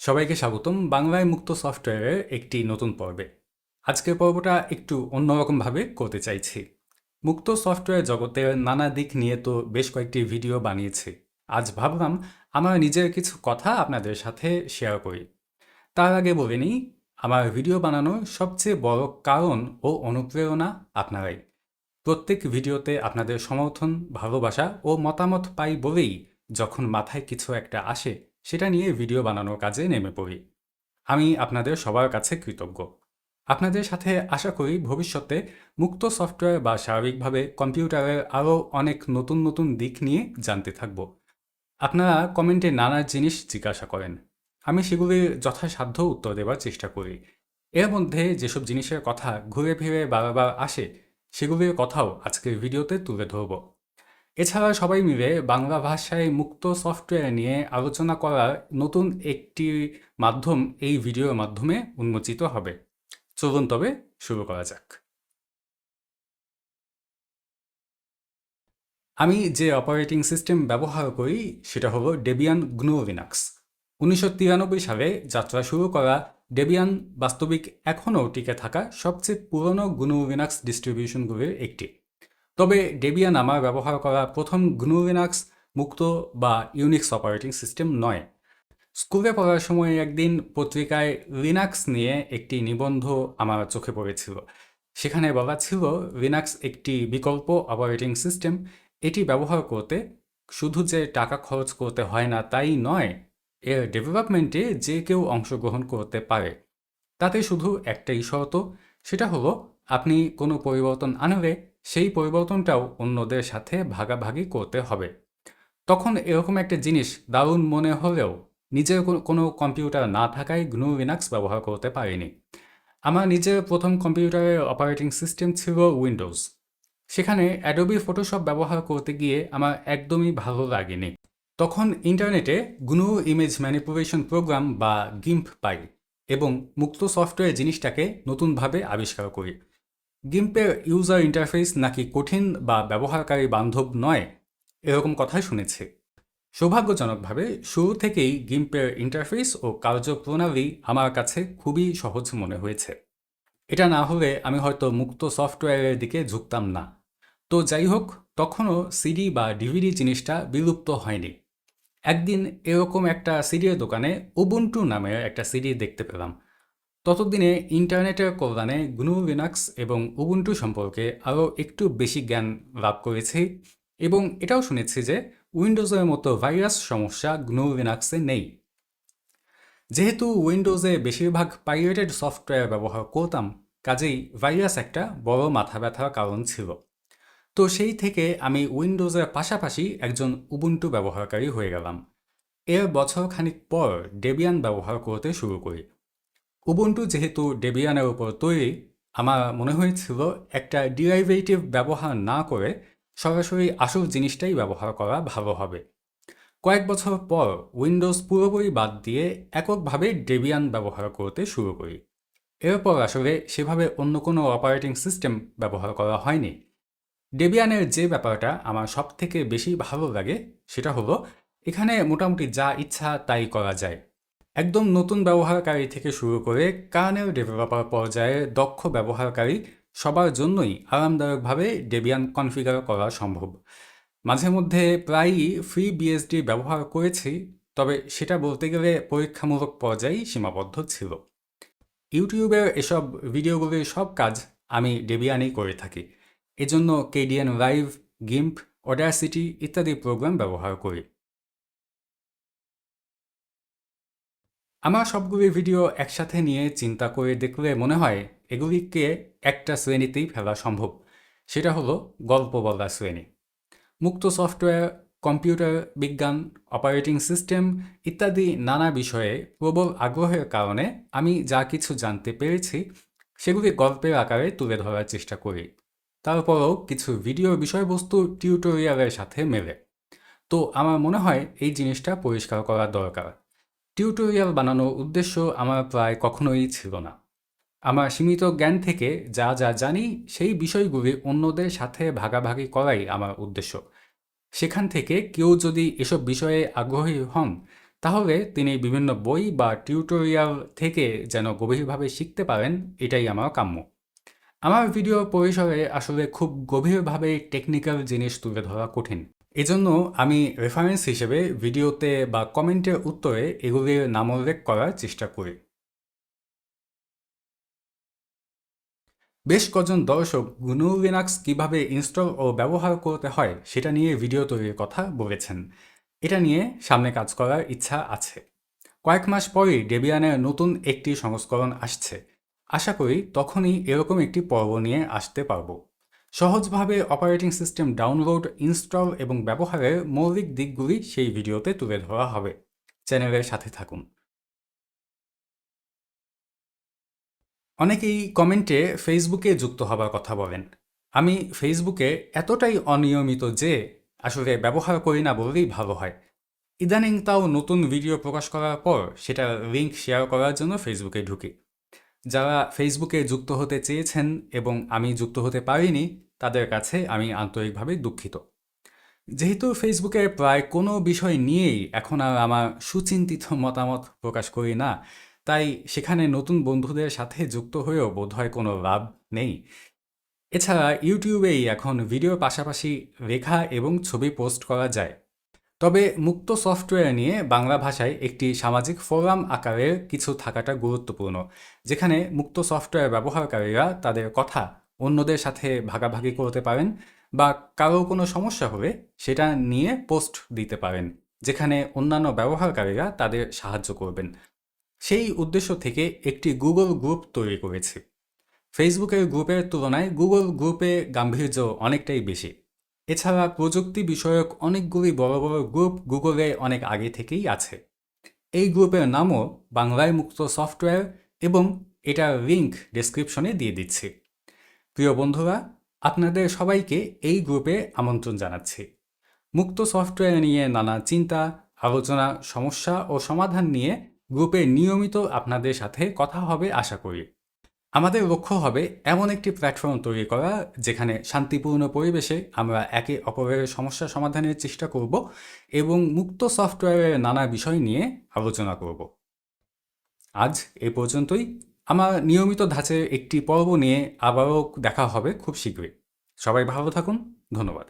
সবাইকে স্বাগতম বাংলায় মুক্ত সফটওয়্যারের একটি নতুন পর্বে। আজকের পর্বটা একটু অন্যরকমভাবে করতে চাইছি। মুক্ত সফটওয়্যার জগতের নানা দিক নিয়ে তো বেশ কয়েকটি ভিডিও বানিয়েছি। আজ ভাবলাম আমার নিজের কিছু কথা আপনাদের সাথে শেয়ার করি। তার আগে বলে নিই, আমার ভিডিও বানানোর সবচেয়ে বড় কারণ ও অনুপ্রেরণা আপনারাই। প্রত্যেক ভিডিওতে আপনাদের সমর্থন, ভালোবাসা ও মতামত পাই বলেই যখন মাথায় কিছু একটা আসে সেটা নিয়ে ভিডিও বানানোর কাজে নেমে পড়ি। আমি আপনাদের সবার কাছে কৃতজ্ঞ। আপনাদের সাথে আশা করি ভবিষ্যতে মুক্ত সফটওয়্যার বা স্বাভাবিকভাবে কম্পিউটারের আরও অনেক নতুন নতুন দিক নিয়ে জানতে থাকব। আপনারা কমেন্টে নানা জিনিস জিজ্ঞাসা করেন। আমি সেগুলির যথাসাধ্য উত্তর দেওয়ার চেষ্টা করি। এর মধ্যে যেসব জিনিসের কথা ঘুরে ফিরে বারবার আসে, সেগুলির কথাও আজকের ভিডিওতে তুলে ধরব। এছাড়া সবাই মিলে বাংলা ভাষায় মুক্ত সফটওয়্যার নিয়ে আলোচনা করার নতুন একটি মাধ্যম এই ভিডিওর মাধ্যমে উন্মোচিত হবে। চলুন তবে শুরু করা যাক। আমি যে অপারেটিং সিস্টেম ব্যবহার করি, সেটা হলো ডেবিয়ান গ্নু লিনাক্স উনিশশো তিরানব্বই সালে যাত্রা শুরু করা ডেবিয়ান বাস্তবিক এখনও টিকে থাকা সবচেয়ে পুরনো গ্নু ডিস্ট্রিবিউশনগুলির একটি। তবে ডেবিয়ান আমার ব্যবহার করা প্রথম গ্নু লিনাক্স মুক্ত বা ইউনিক্স অপারেটিং সিস্টেম নয়। স্কুলে পড়ার সময় একদিন পত্রিকায় লিনাক্স নিয়ে একটি নিবন্ধ আমার চোখে পড়েছিল। সেখানে বলা ছিল লিনাক্স একটি বিকল্প অপারেটিং সিস্টেম এটি ব্যবহার করতে শুধু যে টাকা খরচ করতে হয় না তাই নয়, এর ডেভেলপমেন্টে যে কেউ অংশগ্রহণ করতে পারে। তাতে শুধু একটাই শর্ত, সেটা হলো আপনি কোনো পরিবর্তন আনলে সেই পরিবর্তনটাও অন্যদের সাথে ভাগাভাগি করতে হবে। তখন এরকম একটা জিনিস দারুণ মনে হলেও নিজের কোনো কম্পিউটার না থাকায় গ্নু লিনাক্স ব্যবহার করতে পারিনি। আমার নিজের প্রথম কম্পিউটারের অপারেটিং সিস্টেম ছিল উইন্ডোজ সেখানে অ্যাডোবি ফটোশপ ব্যবহার করতে গিয়ে আমার একদমই ভালো লাগেনি। তখন ইন্টারনেটে গ্নু ইমেজ ম্যানিপুলেশন প্রোগ্রাম বা গিম্প পাই এবং মুক্ত সফটওয়্যার জিনিসটাকে নতুনভাবে আবিষ্কার করি। গিম্পের ইউজার ইন্টারফেস নাকি কঠিন বা ব্যবহারকারী বান্ধব নয়, এরকম কথাই শুনেছি। সৌভাগ্যজনকভাবে শুরু থেকেই গিম্পের ইন্টারফেস ও কার্যপ্রণালী আমার কাছে খুবই সহজ মনে হয়েছে। এটা না হলে আমি হয়তো মুক্ত সফটওয়্যারের দিকে ঝুঁকতাম না। তো যাই হোক, তখনও সিডি বা ডিভিডি জিনিসটা বিলুপ্ত হয়নি। একদিন এরকম একটা সিডির দোকানে উবুন্টু নামের একটা সিডি দেখতে পেলাম। ততদিনে ইন্টারনেটের কল্যাণে গ্নু লিনাক্স এবং উবুন্টু সম্পর্কে আরও একটু বেশি জ্ঞান লাভ করেছি এবং এটাও শুনেছি যে উইন্ডোজের মতো ভাইরাস সমস্যা গ্নু লিনাক্সে নেই। যেহেতু উইন্ডোজে বেশিরভাগ পাইরেটেড সফটওয়্যার ব্যবহার করতাম, কাজেই ভাইরাস একটা বড় মাথা ব্যথার কারণ ছিল। তো সেই থেকে আমি উইন্ডোজের পাশাপাশি একজন উবুন্টু ব্যবহারকারী হয়ে গেলাম। এর বছর খানিক পর ডেবিয়ান ব্যবহার করতে শুরু করি। উবুন্টু যেহেতু ডেবিয়ানের উপর তৈরি, আমার মনে হয়েছিল একটা ডিরাইভেটিভ ব্যবহার না করে সরাসরি আসল জিনিসটাই ব্যবহার করা ভালো হবে। কয়েক বছর পর উইন্ডোজ পুরোপুরি বাদ দিয়ে এককভাবে ডেবিয়ান ব্যবহার করতে শুরু করি। এরপর আসলে সেভাবে অন্য কোনো অপারেটিং সিস্টেম ব্যবহার করা হয়নি। ডেবিয়ানের যে ব্যাপারটা আমার সব থেকে বেশি ভালো লাগে সেটা হলো, এখানে মোটামুটি যা ইচ্ছা তাই করা যায়। একদম নতুন ব্যবহারকারী থেকে শুরু করে কার্নেল ডেভেলপার পর্যায়ে দক্ষ ব্যবহারকারী সবার জন্যই আরামদায়কভাবে ডেবিয়ান কনফিগার করা সম্ভব। মাঝে মধ্যে প্রায়ই ফ্রি বিএসডি ব্যবহার করেছি, তবে সেটা বলতে গেলে পরীক্ষামূলক পর্যায়েই সীমাবদ্ধ ছিল। ইউটিউবের এসব ভিডিওগুলির সব কাজ আমি ডেবিয়ানেই করে থাকি। এজন্য কেডিএন লাইভ গিম্প অডারসিটি ইত্যাদি প্রোগ্রাম ব্যবহার করি। আমার সবগুলি ভিডিও একসাথে নিয়ে চিন্তা করে দেখলে মনে হয় এগুলিকে একটা শ্রেণীতেই ফেলা সম্ভব। সেটা হলো গল্প বলা শ্রেণি। মুক্ত সফটওয়্যার, কম্পিউটার বিজ্ঞান, অপারেটিং সিস্টেম ইত্যাদি নানা বিষয়ে প্রবল আগ্রহের কারণে আমি যা কিছু জানতে পেরেছি, সেগুলি গল্পের আকারে তুলে ধরার চেষ্টা করি। তারপরও কিছু ভিডিও বিষয়বস্তু টিউটোরিয়ালের সাথে মেলে। তো আমার মনে হয় এই জিনিসটা পরিষ্কার করা দরকার। টিউটোরিয়াল বানানোর উদ্দেশ্য আমার প্রায় কখনোই ছিল না। আমার সীমিত জ্ঞান থেকে যা যা জানি, সেই বিষয়গুলি অন্যদের সাথে ভাগাভাগি করাই আমার উদ্দেশ্য। সেখান থেকে কেউ যদি এসব বিষয়ে আগ্রহী হন, তাহলে তিনি বিভিন্ন বই বা টিউটোরিয়াল থেকে যেন গভীরভাবে শিখতে পারেন, এটাই আমার কাম্য। আমার ভিডিও পরিসরে আসলে খুব গভীরভাবে টেকনিক্যাল জিনিস তুলে ধরা কঠিন। এজন্য আমি রেফারেন্স হিসেবে ভিডিওতে বা কমেন্টের উত্তরে এগুলির নামোল্লেখ করার চেষ্টা করি। বেশ কজন দর্শক গুনু লিনাক্স কীভাবে ইনস্টল ও ব্যবহার করতে হয় সেটা নিয়ে ভিডিও তৈরির কথা বলেছেন। এটা নিয়ে সামনে কাজ করার ইচ্ছা আছে। কয়েক মাস পরেই ডেবিয়ানের নতুন একটি সংস্করণ আসছে। আশা করি তখনই এরকম একটি পর্ব নিয়ে আসতে পারব। সহজভাবে অপারেটিং সিস্টেম ডাউনলোড ইনস্টল এবং ব্যবহারের মৌলিক দিকগুলি সেই ভিডিওতে তুলে ধরা হবে। চ্যানেলের সাথে থাকুন। অনেকেই কমেন্টে ফেসবুকে যুক্ত হবার কথা বলেন। আমি ফেসবুকে এতটাই অনিয়মিত যে আসলে ব্যবহার করি না বললেই ভালো হয়। ইদানিং তাও নতুন ভিডিও প্রকাশ করার পর সেটা লিঙ্ক শেয়ার করার জন্য ফেসবুকে ঢুকি। যারা ফেসবুকে যুক্ত হতে চেয়েছেন এবং আমি যুক্ত হতে পারিনি, তাদের কাছে আমি আন্তরিকভাবে দুঃখিত। যেহেতু ফেসবুকে প্রায় কোনো বিষয় নিয়েই এখন আর আমার সুচিন্তিত মতামত প্রকাশ করি না, তাই সেখানে নতুন বন্ধুদের সাথে যুক্ত হয়েও বোধহয় কোনো লাভ নেই। এছাড়া ইউটিউবেই এখন ভিডিওর পাশাপাশি রেখা এবং ছবি পোস্ট করা যায়। তবে মুক্ত সফটওয়্যার নিয়ে বাংলা ভাষায় একটি সামাজিক ফোরাম আকারের কিছু থাকাটা গুরুত্বপূর্ণ, যেখানে মুক্ত সফটওয়্যার ব্যবহারকারীরা তাদের কথা অন্যদের সাথে ভাগাভাগি করতে পারেন বা কারও কোনো সমস্যা হলে সেটা নিয়ে পোস্ট দিতে পারেন, যেখানে অন্যান্য ব্যবহারকারীরা তাদের সাহায্য করবেন। সেই উদ্দেশ্য থেকে একটি গুগল গ্রুপ তৈরি করেছি। ফেসবুকের গ্রুপের তুলনায় গুগল গ্রুপে গাম্ভীর্য অনেকটাই বেশি। এছাড়া প্রযুক্তি বিষয়ক অনেকগুলি বড় বড় গ্রুপ গুগলে অনেক আগে থেকেই আছে। এই গ্রুপের নামও বাংলায় মুক্ত সফটওয়্যার এবং এটার লিঙ্ক ডেসক্রিপশনে দিয়ে দিচ্ছি। প্রিয় বন্ধুরা, আপনাদের সবাইকে এই গ্রুপে আমন্ত্রণ জানাচ্ছি। মুক্ত সফটওয়্যার নিয়ে নানা চিন্তা, আলোচনা, সমস্যা ও সমাধান নিয়ে গ্রুপে নিয়মিত আপনাদের সাথে কথা হবে আশা করি। আমাদের লক্ষ্য হবে এমন একটি প্ল্যাটফর্ম তৈরি করা যেখানে শান্তিপূর্ণ পরিবেশে আমরা একে অপরের সমস্যা সমাধানের চেষ্টা করব এবং মুক্ত সফটওয়্যারের নানা বিষয় নিয়ে আলোচনা করব। আজ এ পর্যন্তই। আমার নিয়মিত ধাঁচের একটি পর্ব নিয়ে আবারও দেখা হবে খুব শীঘ্রই। সবাই ভালো থাকুন। ধন্যবাদ।